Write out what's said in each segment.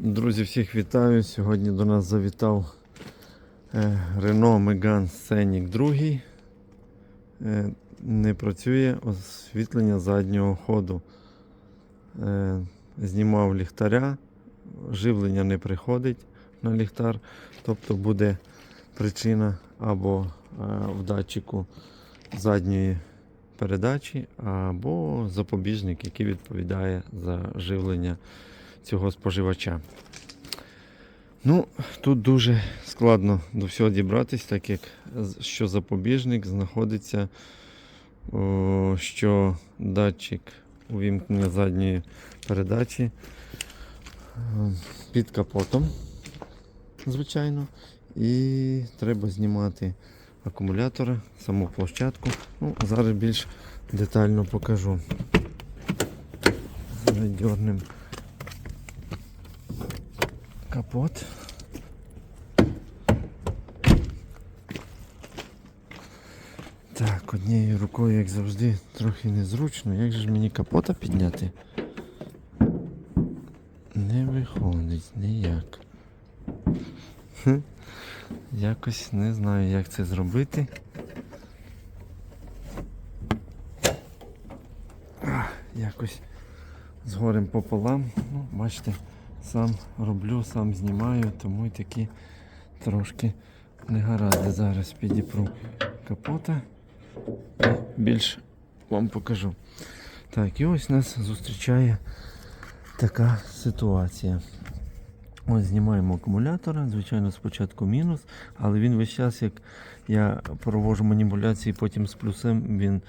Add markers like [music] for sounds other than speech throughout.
Друзі, всіх вітаю. Сьогодні до нас завітав е, Renault Megane Scenic 2. Е, не працює освітлення заднього ходу. Е, знімав ліхтаря, живлення не приходить на ліхтар, тобто буде причина або в датчику задньої передачі, або запобіжник, який відповідає за живлення цього споживача. Ну, тут дуже складно до всього дібратись, так як що запобіжник знаходиться, що датчик увімкнення задньої передачі е, під капотом, звичайно. І треба знімати акумулятора, саму площадку. Ну, зараз більш детально покажу. Дьорнемо капот. Так, однією рукою, як завжди, трохи незручно. Як же ж мені капота підняти? Не виходить ніяк. Якось не знаю, як це зробити. Якось з горем пополам. Ну, бачите, сам роблю, сам знімаю, тому й такі трошки негаразди. Зараз підіпру капота і більш вам покажу. Так, і ось нас зустрічає така ситуація. Ось знімаємо акумулятора, звичайно, спочатку мінус, але він весь час, як я провожу маніпуляції, потім з плюсом він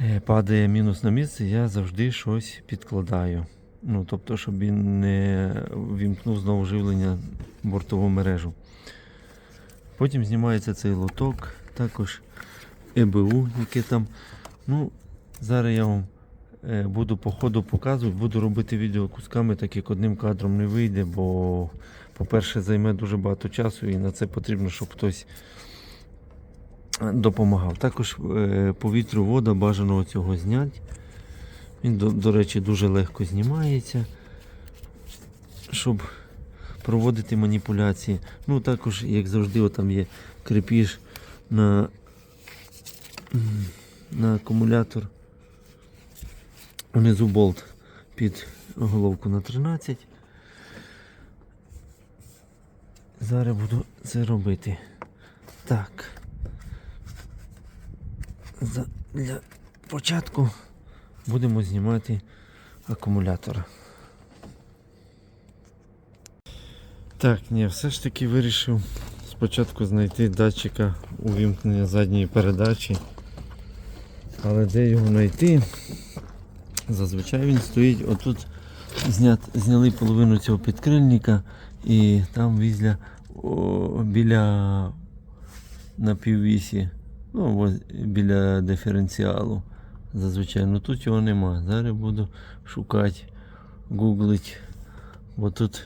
е, падає мінус на місце, я завжди щось підкладаю. Ну, тобто, щоб він не вімкнув знову живлення бортову мережу. Потім знімається цей лоток, також ЕБУ, яке там. Ну, зараз я вам е, буду по ходу показувати, буду робити відео кусками, так як одним кадром не вийде, бо, по-перше, займе дуже багато часу і на це потрібно, щоб хтось допомагав. Також е, повітрю вода бажано цього зняти. Він, до, до речі, дуже легко знімається, щоб проводити маніпуляції. Ну, також, як завжди, там є крепіж на, на акумулятор. Внизу болт під головку на 13. Зараз буду це робити. Так. За, для початку будемо знімати акумулятора. Так, ні, все ж таки вирішив спочатку знайти датчика увімкнення задньої передачі. Але де його знайти? Зазвичай він стоїть отут. Знят, зняли половину цього підкрильника і там візля о, біля напіввісі, ну, біля диференціалу. Зазвичай, ну тут його нема. Зараз буду шукати, гуглить. Бо тут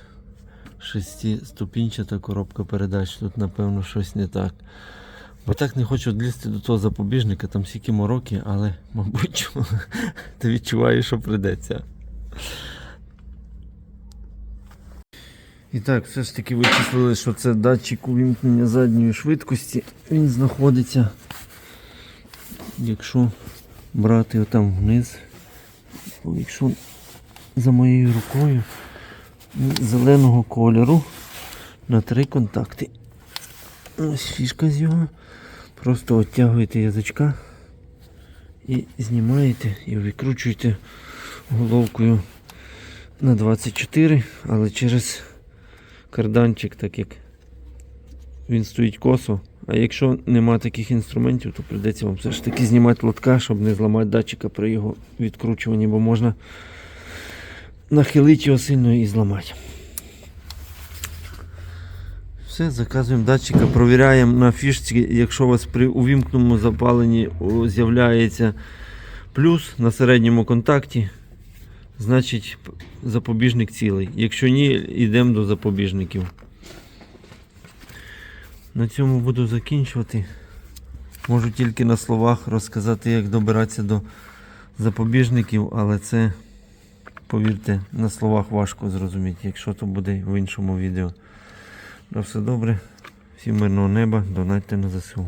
шестиступінчата коробка передач, тут напевно щось не так. Бо так не хочу лізти до того запобіжника, там стільки мороки, але, мабуть, [laughs] ти відчуваєш, що придеться. І так, все ж таки вичислили, що це датчик увімкнення задньої швидкості. Він знаходиться, якщо брати отам вниз, о, якщо за моєю рукою зеленого кольору на три контакти. Ось фішка з його. Просто оттягуєте язичка і знімаєте і викручуєте головкою на 24, але через карданчик, так як він стоїть косо. А якщо нема таких інструментів, то прийдеться вам все ж таки знімати лотка, щоб не зламати датчика при його відкручуванні, бо можна нахилити його сильно і зламати. Все, заказуємо датчика, провіряємо на фішці, якщо у вас при увімкненому запаленні з'являється плюс на середньому контакті, значить запобіжник цілий. Якщо ні, йдемо до запобіжників. На цьому буду закінчувати. Можу тільки на словах розказати, як добиратися до запобіжників, але це повірте, на словах важко зрозуміти, якщо то буде в іншому відео. На все добре, всім мирного неба, донайте на ЗСУ.